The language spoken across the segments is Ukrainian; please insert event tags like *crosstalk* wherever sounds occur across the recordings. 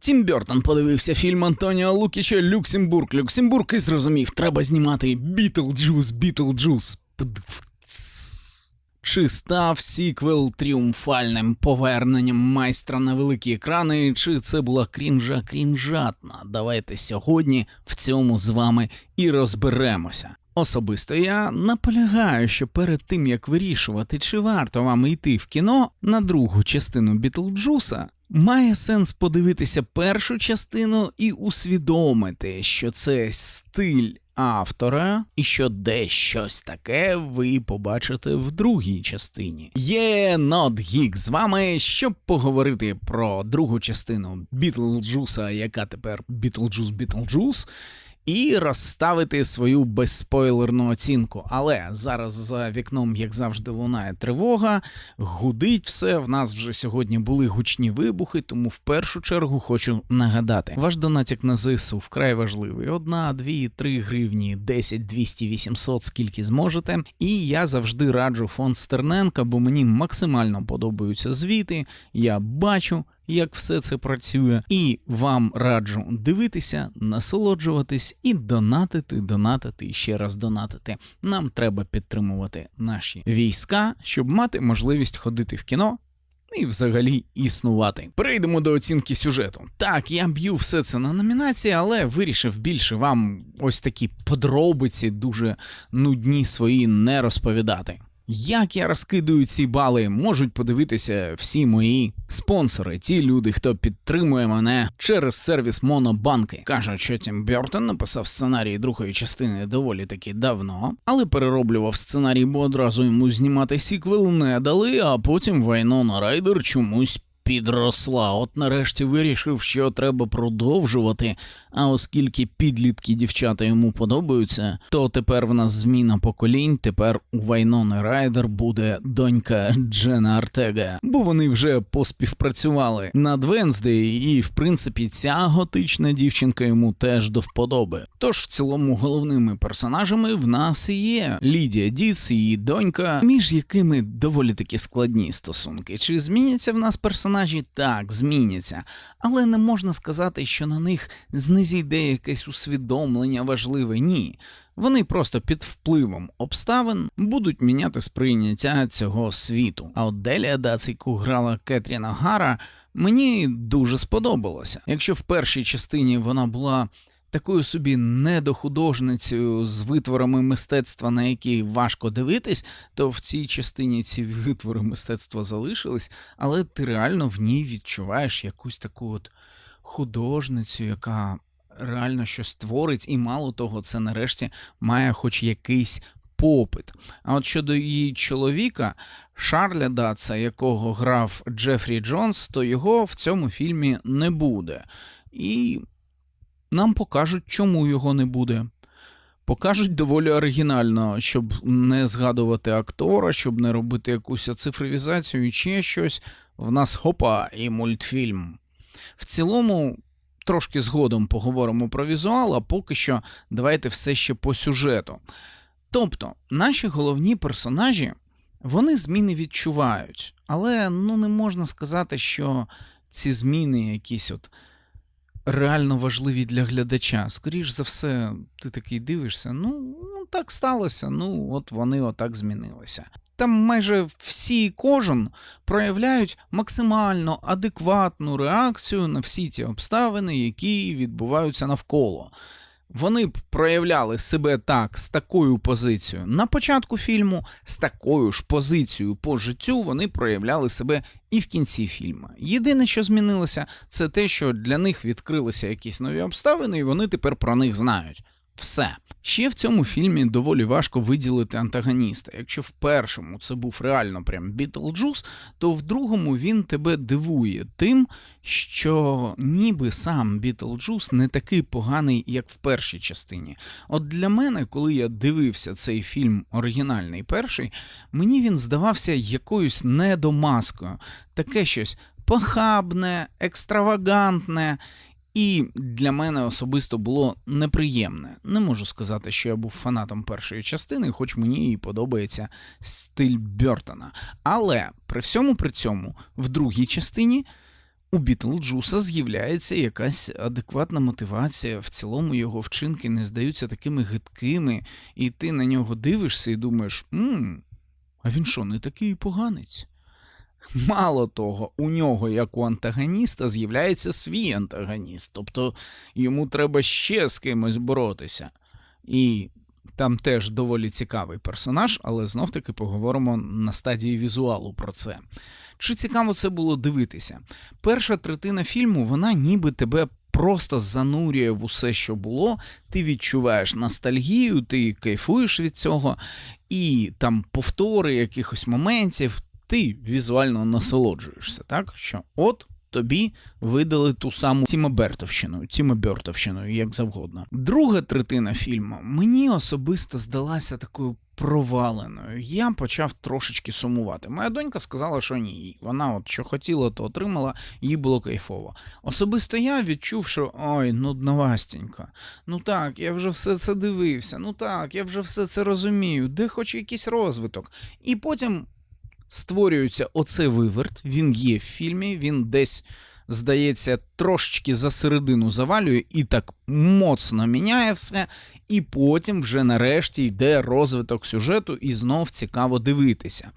Тім Бертон подивився фільм Антоніо Лукіча Люксембург. Люксембург і зрозумів, треба знімати Бітлджус, Бітлджус. Чи став сіквел тріумфальним поверненням майстра на великі екрани, чи це була крінжа крінжатна? Давайте сьогодні в цьому з вами і розберемося. Особисто я наполягаю, що перед тим як вирішувати, чи варто вам йти в кіно на другу частину Бітлджуса, має сенс подивитися першу частину і усвідомити, що це стиль автора, і що де щось таке ви побачите в другій частині. Є Not Geek з вами, щоб поговорити про другу частину Бітлджуса, яка тепер Бітлджус Бітлджус. І розставити свою безспойлерну оцінку. Але зараз за вікном, як завжди, лунає тривога, гудить все. В нас вже сьогодні були гучні вибухи, тому в першу чергу хочу нагадати: ваш донатик на ЗСУ вкрай важливий. Одна, дві, три гривні, 10, 200, 800, скільки зможете. І я завжди раджу фонд Стерненка, бо мені максимально подобаються звіти. Я бачу як все це працює, і вам раджу дивитися, насолоджуватись і донатити, донатити і ще раз донатити. Нам треба підтримувати наші війська, щоб мати можливість ходити в кіно. І взагалі існувати. Перейдемо до оцінки сюжету. Так, я б'ю все це на номінації, але вирішив більше вам ось такі подробиці, дуже нудні свої не розповідати. Як я розкидую ці бали, можуть подивитися всі мої спонсори, ті люди, хто підтримує мене через сервіс Монобанки. Кажуть, що Тім Бертон написав сценарій другої частини доволі таки давно, але перероблював сценарій, бо одразу йому знімати сіквел не дали, а потім Вайнона Райдер чомусь. Підросла, от нарешті вирішив, що треба продовжувати. А оскільки підлітки дівчата йому подобаються, то тепер в нас зміна поколінь. Тепер у Вайнони Райдер буде донька Джена Артега, бо вони вже поспівпрацювали над Венздей, і в принципі ця готична дівчинка йому теж до вподоби. Тож в цілому головними персонажами в нас є Лідія Діц і її донька, між якими доволі таки складні стосунки. Чи зміняться в нас персонажі? Так, зміняться, але не можна сказати, що на них знизійде якесь усвідомлення важливе. Ні. Вони просто під впливом обставин будуть міняти сприйняття цього світу. А от Делія Дац, яку грала Кетріна Гара, мені дуже сподобалося. Якщо в першій частині вона була такою собі недохудожницею з витворами мистецтва, на які важко дивитись, то в цій частині ці витвори мистецтва залишились, але ти реально в ній відчуваєш якусь таку от художницю, яка реально щось творить, і мало того, це нарешті має хоч якийсь. Попит. А от щодо її чоловіка, Шарля Даца, якого грав Джефрі Джонс, то його в цьому фільмі не буде. І нам покажуть, чому його не буде. Покажуть доволі оригінально, щоб не згадувати актора, щоб не робити якусь цифровізацію ще щось. В нас хопа і мультфільм. В цілому, трошки згодом поговоримо про візуал, а поки що давайте все ще по сюжету. Тобто, наші головні персонажі, вони зміни відчувають, але ну не можна сказати, що ці зміни якісь от реально важливі для глядача. Скоріш за все, ти такий дивишся, ну, ну так сталося, ну от вони отак змінилися. Там майже всі і кожен проявляють максимально адекватну реакцію на всі ті обставини, які відбуваються навколо. Вони б проявляли себе так з такою позицією на початку фільму, з такою ж позицією по життю вони проявляли себе і в кінці фільму. Єдине, що змінилося, це те, що для них відкрилися якісь нові обставини, і вони тепер про них знають. Все. Ще в цьому фільмі доволі важко виділити антагоніста. Якщо в першому це був реально прям Бітлджус, то в другому він тебе дивує тим, що ніби сам Бітлджус не такий поганий, як в першій частині. От для мене, коли я дивився цей фільм оригінальний перший, мені він здавався якоюсь недомаскою. Таке щось похабне, екстравагантне. І для мене особисто було неприємне. Не можу сказати, що я був фанатом першої частини, хоч мені і подобається стиль Бертона. Але при всьому при цьому, в другій частині у Бітлджуса з'являється якась адекватна мотивація. В цілому його вчинки не здаються такими гидкими, і ти на нього дивишся і думаєш: мм, а він що, не такий поганець? Мало того, у нього, як у антагоніста, з'являється свій антагоніст, тобто йому треба ще з кимось боротися. І там теж доволі цікавий персонаж, але знов таки поговоримо на стадії візуалу про це. Чи цікаво це було дивитися? Перша третина фільму, вона ніби тебе просто занурює в усе, що було. Ти відчуваєш ностальгію, ти кайфуєш від цього, і там повтори якихось моментів, ти візуально насолоджуєшся, так? Що от тобі видали ту саму Тіма Бертовщину, Тіма Бертовщину, як завгодно. Друга третина фільму мені особисто здалася такою проваленою. Я почав трошечки сумувати. Моя донька сказала, що ні. Вона от що хотіла, то отримала, їй було кайфово. Особисто я відчув, що ой, нудновастенько. Ну так, я вже все це дивився. Ну так, я вже все це розумію, де хоч якийсь розвиток. І потім створюється оцей виверт, він є в фільмі, він десь, здається, трошечки за середину завалює і так моцно міняє все, і потім вже нарешті йде розвиток сюжету, і знов цікаво дивитися.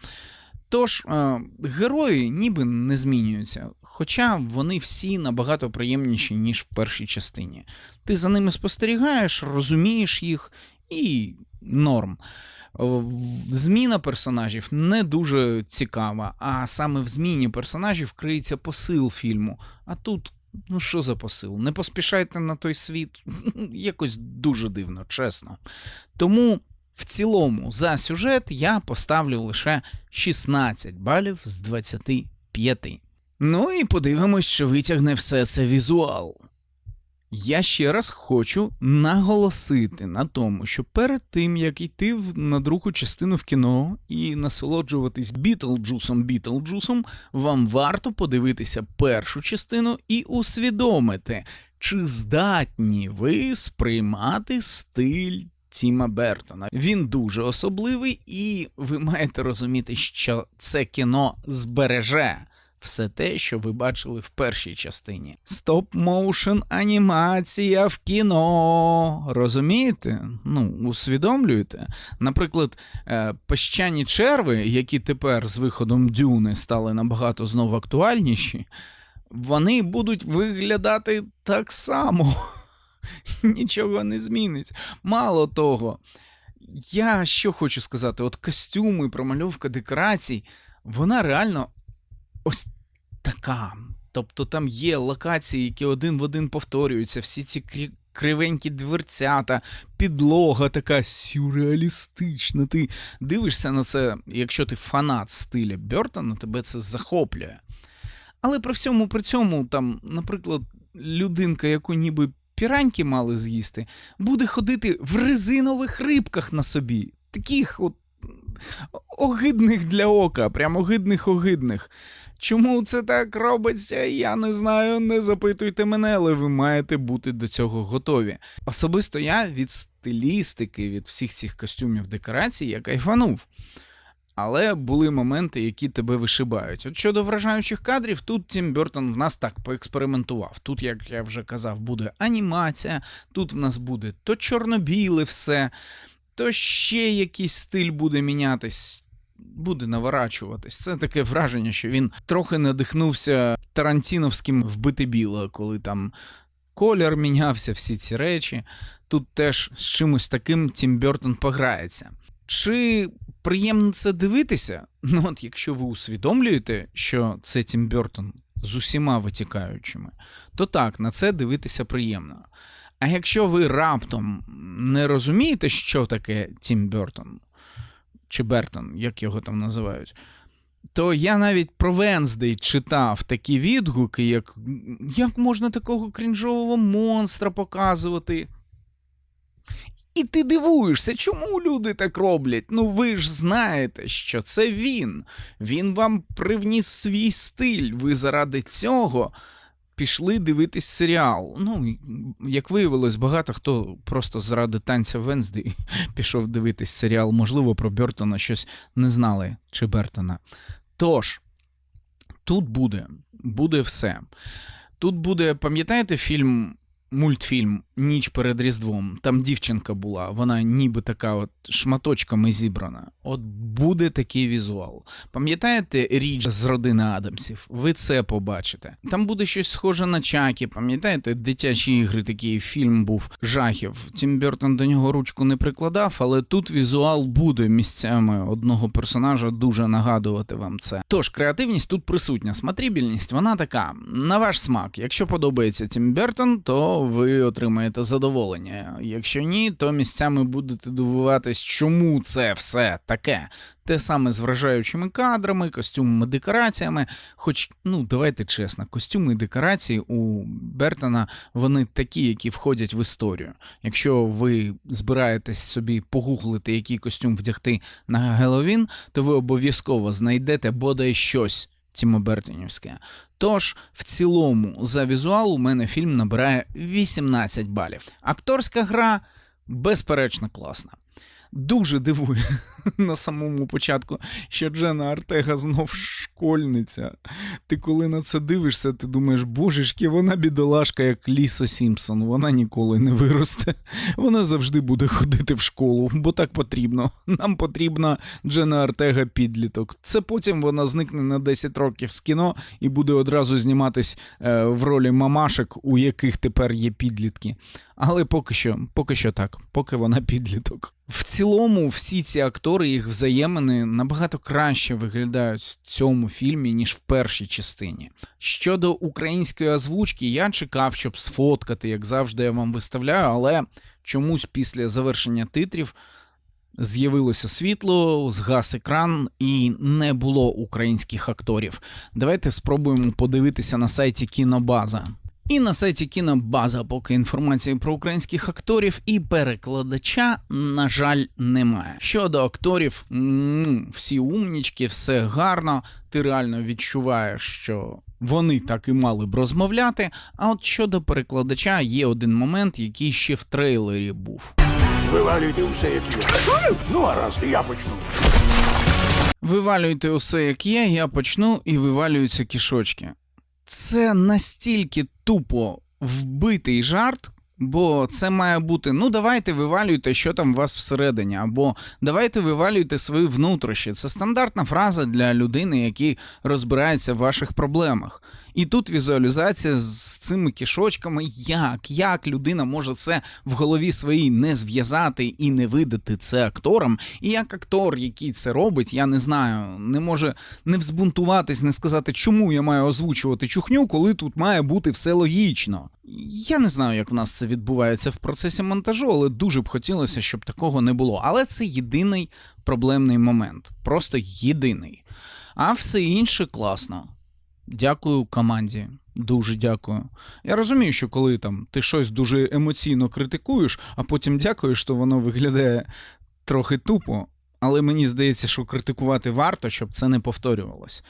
Тож е, герої ніби не змінюються, хоча вони всі набагато приємніші, ніж в першій частині. Ти за ними спостерігаєш, розумієш їх і норм. Зміна персонажів не дуже цікава, а саме в зміні персонажів криється посил фільму. А тут, ну що за посил? Не поспішайте на той світ. *laughs* Якось дуже дивно, чесно. Тому в цілому за сюжет я поставлю лише 16 балів з 25. Ну і подивимось, що витягне все це візуал. Я ще раз хочу наголосити на тому, що перед тим, як йти в- на другу частину в кіно і насолоджуватись Бітлджусом Бітлджусом, вам варто подивитися першу частину і усвідомити, чи здатні ви сприймати стиль Тіма Бертона. Він дуже особливий, і ви маєте розуміти, що це кіно збереже все те, що ви бачили в першій частині. Стоп-моушен анімація в кіно. Розумієте? Ну, усвідомлюєте? Наприклад, е, пещані черви, які тепер з виходом Дюни стали набагато знову актуальніші, вони будуть виглядати так само. *laughs* Нічого не зміниться. Мало того, я що хочу сказати: от костюми, промальовка декорацій, вона реально ось така. Тобто там є локації, які один в один повторюються, всі ці кривенькі дверцята, підлога така сюрреалістична. Ти дивишся на це, якщо ти фанат стиля Бертона, тебе це захоплює. Але при всьому при цьому, там, наприклад, людинка, яку ніби піраньки мали з'їсти, буде ходити в резинових рибках на собі. Таких от огидних для ока, прям огидних огидних. Чому це так робиться, я не знаю, не запитуйте мене, але ви маєте бути до цього готові. Особисто я від стилістики, від всіх цих костюмів декорацій я кайфанув. Але були моменти, які тебе вишибають. От щодо вражаючих кадрів, тут Тім Бертон в нас так поекспериментував. Тут, як я вже казав, буде анімація, тут в нас буде то чорно-біле все, то ще якийсь стиль буде мінятись, буде наворачуватись. Це таке враження, що він трохи надихнувся Тарантіновським вбити біло, коли там колір мінявся, всі ці речі. Тут теж з чимось таким Тім Бертон пограється. Чи приємно це дивитися? Ну, от якщо ви усвідомлюєте, що це Тім Бертон з усіма витікаючими, то так, на це дивитися приємно. А якщо ви раптом не розумієте, що таке Тім Бертон, чи Бертон, як його там називають, то я навіть про Венздей читав такі відгуки, як як можна такого крінжового монстра показувати. І ти дивуєшся, чому люди так роблять? Ну ви ж знаєте, що це він. Він вам привніс свій стиль. Ви заради цього пішли дивитись серіал. Ну, як виявилось, багато хто просто заради танця Венздей *laughs* пішов дивитись серіал. Можливо, про Бертона щось не знали чи Бертона. Тож, тут буде буде все. Тут буде, пам'ятаєте, фільм, мультфільм Ніч перед Різдвом. Там дівчинка була, вона ніби така от шматочками зібрана. От буде такий візуал. Пам'ятаєте річ з родини Адамсів? Ви це побачите. Там буде щось схоже на Чакі. Пам'ятаєте, дитячі ігри, такий фільм був жахів. Тім Бертон до нього ручку не прикладав, але тут візуал буде місцями одного персонажа дуже нагадувати вам це. Тож креативність тут присутня. Смотрибільність, вона така. На ваш смак. Якщо подобається Тім Бертон, то ви отримаєте задоволення. Якщо ні, то місцями будете дивуватись, чому це все таке. Те саме з вражаючими кадрами, костюмами, декораціями. Хоч, ну давайте чесно, костюми і декорації у Бертона вони такі, які входять в історію. Якщо ви збираєтесь собі погуглити, який костюм вдягти на Геловін, то ви обов'язково знайдете бодай щось. Тімо. Тож, в цілому, за візуал у мене фільм набирає 18 балів. Акторська гра безперечно класна. Дуже дивує *laughs* на самому початку, що Джена Артега знов школьниця. Ти коли на це дивишся, ти думаєш, божечки, вона бідолашка, як Ліса Сімпсон, вона ніколи не виросте. Вона завжди буде ходити в школу, бо так потрібно. Нам потрібна Джена Артега підліток. Це потім вона зникне на 10 років з кіно і буде одразу зніматись е, в ролі мамашек, у яких тепер є підлітки. Але поки що, поки що так, поки вона підліток. В цілому, всі ці актори, їх взаємини набагато краще виглядають в цьому фільмі, ніж в першій частині. Щодо української озвучки, я чекав, щоб сфоткати, як завжди я вам виставляю, але чомусь після завершення титрів. З'явилося світло, згас екран і не було українських акторів. Давайте спробуємо подивитися на сайті Кінобаза. І на сайті Кінобаза поки інформації про українських акторів і перекладача, на жаль, немає. Щодо акторів, всі умнічки, все гарно. Ти реально відчуваєш, що вони так і мали б розмовляти. А от щодо перекладача, є один момент, який ще в трейлері був. Вивалюйте усе, як є. Ну, гаразд, я почну. Вивалюйте усе, як є, я почну і вивалюються кішочки. Це настільки тупо вбитий жарт. Бо це має бути: ну давайте вивалюйте, що там у вас всередині, або давайте вивалюйте свої внутрішні. Це стандартна фраза для людини, які розбирається в ваших проблемах. І тут візуалізація з цими кішочками, як, як людина може це в голові своїй не зв'язати і не видати це акторам. І як актор, який це робить, я не знаю, не може не взбунтуватись, не сказати, чому я маю озвучувати чухню, коли тут має бути все логічно. Я не знаю, як в нас це відбувається в процесі монтажу, але дуже б хотілося, щоб такого не було. Але це єдиний проблемний момент, просто єдиний. А все інше класно. Дякую команді. Дуже дякую. Я розумію, що коли там ти щось дуже емоційно критикуєш, а потім дякуєш, то воно виглядає трохи тупо. Але мені здається, що критикувати варто, щоб це не повторювалось.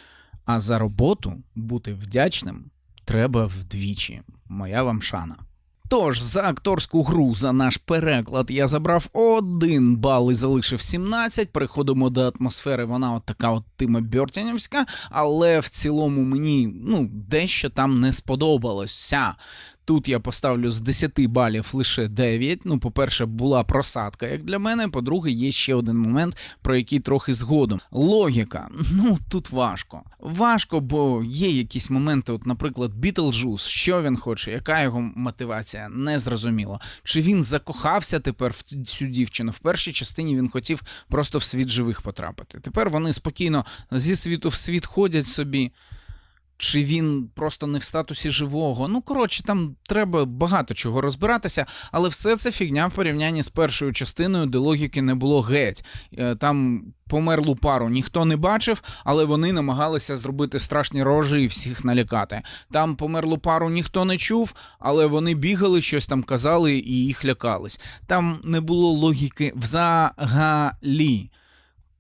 А за роботу бути вдячним треба вдвічі. Моя вам шана. Тож за акторську гру за наш переклад я забрав один бал і залишив 17. Переходимо до атмосфери. Вона от така от Тима Бьортінівська, але в цілому мені ну дещо там не сподобалося. Тут я поставлю з 10 балів лише 9. Ну, по-перше, була просадка, як для мене. По-друге, є ще один момент, про який трохи згодом. Логіка. *laughs* Ну тут важко. Важко, бо є якісь моменти, от, наприклад, Бітлджус, що він хоче, яка його мотивація, не зрозуміло. Чи він закохався тепер в цю дівчину? В першій частині він хотів просто в світ живих потрапити. Тепер вони спокійно зі світу в світ ходять собі. Чи він просто не в статусі живого? Ну, коротше, там треба багато чого розбиратися, але все це фігня в порівнянні з першою частиною, де логіки не було геть. Е, Там померлу пару ніхто не бачив, але вони намагалися зробити страшні рожі і всіх налякати. Там померлу пару ніхто не чув, але вони бігали, щось там казали і їх лякались. Там не було логіки взагалі.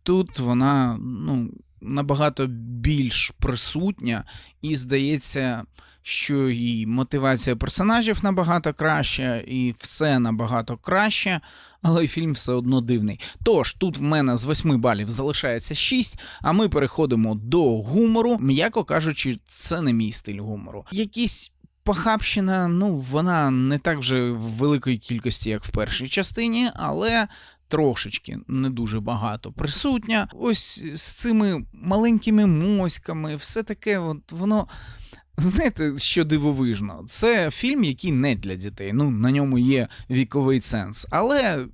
Тут вона, ну набагато більш присутня, і здається, що і мотивація персонажів набагато краща, і все набагато краще, але фільм все одно дивний. Тож тут в мене з 8 балів залишається 6, а ми переходимо до гумору. М'яко кажучи, це не мій стиль гумору. Якісь. Похабщина, ну, вона не так вже в великої кількості, як в першій частині, але трошечки не дуже багато присутня. Ось з цими маленькими моськами, все таке, от воно. Знаєте, що дивовижно? Це фільм, який не для дітей. Ну, на ньому є віковий сенс, але.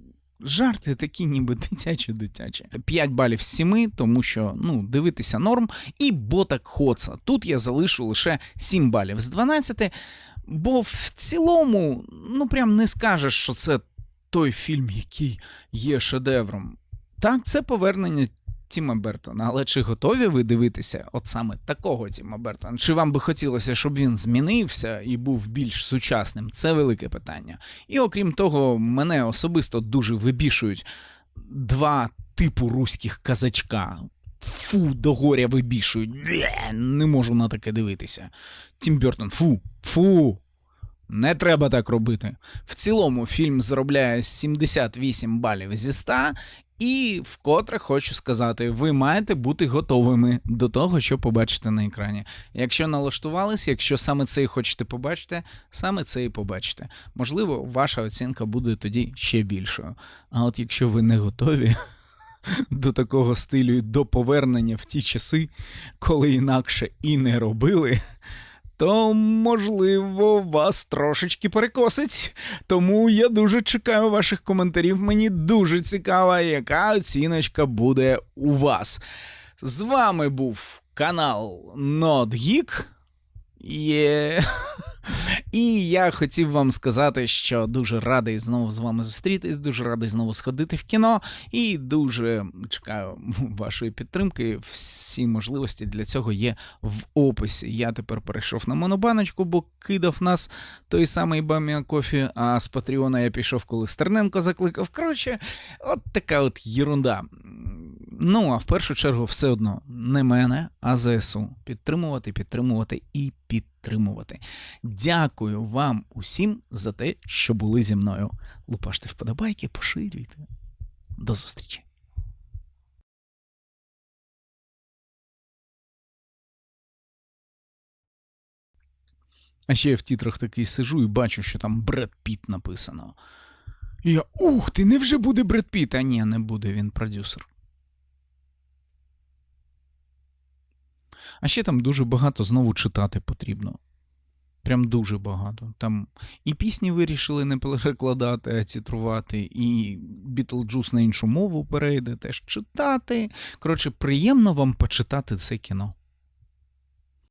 Жарти такі, ніби дитячі-дитячі. 5 балів з 7, тому що ну, дивитися норм. І Ботак Хоца. Тут я залишу лише 7 балів з 12, бо в цілому, ну прям не скажеш, що це той фільм, який є шедевром. Так, це повернення Тіма Бертона, але чи готові ви дивитися от саме такого Тіма Бертона? Чи вам би хотілося, щоб він змінився і був більш сучасним? Це велике питання. І окрім того, мене особисто дуже вибішують два типу руських казачка. Фу, до горя вибішують. Не можу на таке дивитися. Тім Бертон, фу, фу. Не треба так робити. В цілому фільм заробляє 78 балів зі 100, і вкотре хочу сказати, ви маєте бути готовими до того, що побачите на екрані. Якщо налаштувались, якщо саме це і хочете побачити, саме це і побачите. Можливо, ваша оцінка буде тоді ще більшою. А от якщо ви не готові *laughs* до такого стилю, до повернення в ті часи, коли інакше і не робили. То, можливо, вас трошечки перекосить. Тому я дуже чекаю ваших коментарів. Мені дуже цікаво, яка оціночка буде у вас. З вами був канал NotGeek. *laughs* І я хотів вам сказати, що дуже радий знову з вами зустрітись, дуже радий знову сходити в кіно, і дуже чекаю вашої підтримки. Всі можливості для цього є в описі. Я тепер перейшов на монобаночку, бо кидав нас той самий Бамія Кофі, а з Патріона я пішов, коли Стерненко закликав. Коротше, от така от єрунда. Ну, а в першу чергу, все одно не мене, а ЗСУ. Підтримувати, підтримувати і підтримувати. Дякую вам усім за те, що були зі мною. Лупаште вподобайки, поширюйте. До зустрічі. А ще я в тітрах такий сижу і бачу, що там Бред Піт написано. І я, ух ти, невже буде Бред Піт? А ні, не буде, він продюсер. А ще там дуже багато знову читати потрібно. Прям дуже багато. Там і пісні вирішили не перекладати, а цитрувати, і Бітлджус на іншу мову перейде теж читати. Коротше, приємно вам почитати це кіно.